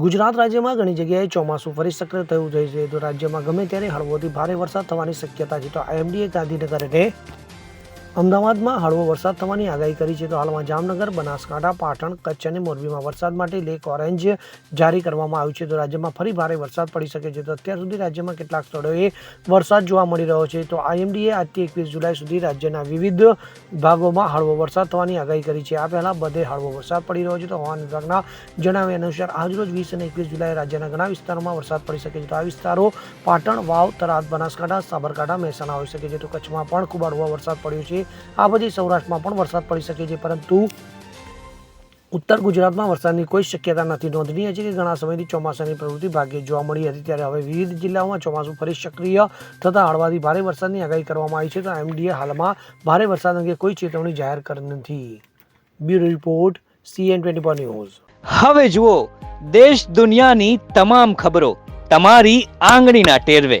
ગુજરાત રાજ્યમાં ઘણી જગ્યાએ ચોમાસું ફરી સક્રિય થયું જાય છે. તો રાજ્યમાં ગમે ત્યારે હળવોથી ભારે વરસાદ થવાની શક્યતા છે. તો આઈએમડીએ ગાંધીનગર અને અમદાવાદમાં હળવો વરસાદ થવાની આગાહી કરી છે તો હાલમાં જામનગર, બનાસકાંઠા, પાટણ, કચ્છ અને મોરબીમાં વરસાદ માટે લેક ઓરેન્જ જારી કરવામાં આવ્યું છે. તો રાજ્યમાં ફરી ભારે વરસાદ પડી શકે છે. તો અત્યાર સુધી રાજ્યમાં કેટલાક સ્થળોએ વરસાદ જોવા મળી રહ્યો છે. તો આઈએમડીએ આજથી એકવીસ જુલાઈ સુધી રાજ્યના વિવિધ ભાગોમાં હળવો વરસાદ થવાની આગાહી કરી છે. આ પહેલાં બધે હળવો વરસાદ પડી રહ્યો છે. તો હવામાન વિભાગના જણાવ્યા અનુસાર આજરોજ વીસ અને એકવીસ જુલાઈ રાજ્યના ઘણા વિસ્તારોમાં વરસાદ પડી શકે છે. તો આ વિસ્તારો પાટણ, વાવ તરાદ બનાસકાંઠા, સાબરકાંઠા, મહેસાણા હોઈ શકે છે. તો કચ્છમાં પણ ખૂબ હળવો વરસાદ પડ્યો છે. આ બધી સૌરાષ્ટ્રમાં પણ વરસાદ પડી શકે છે, પરંતુ ઉત્તર ગુજરાતમાં વરસાદની કોઈ શક્યતા નથી. નોંધનીય છે કે ઘણા સમયથી ચોમાસાની પ્રવૃત્તિ ભાગ્યે જોવા મળી હતી, ત્યારે હવે વિવિધ જિલ્લાઓમાં ચોમાસું ફરી સક્રિય થતાં હળવાથી ભારે વરસાદની આગાહી કરવામાં આવી છે. તો એમડીએ હાલમાં ભારે વરસાદ અંગે કોઈ ચેતવણી જાહેર કરી નથી. Bureau report, CN twenty four news. હવે જુઓ, દેશ દુનિયાની તમામ ખબરો તમારી આંગળીના ટેરવે.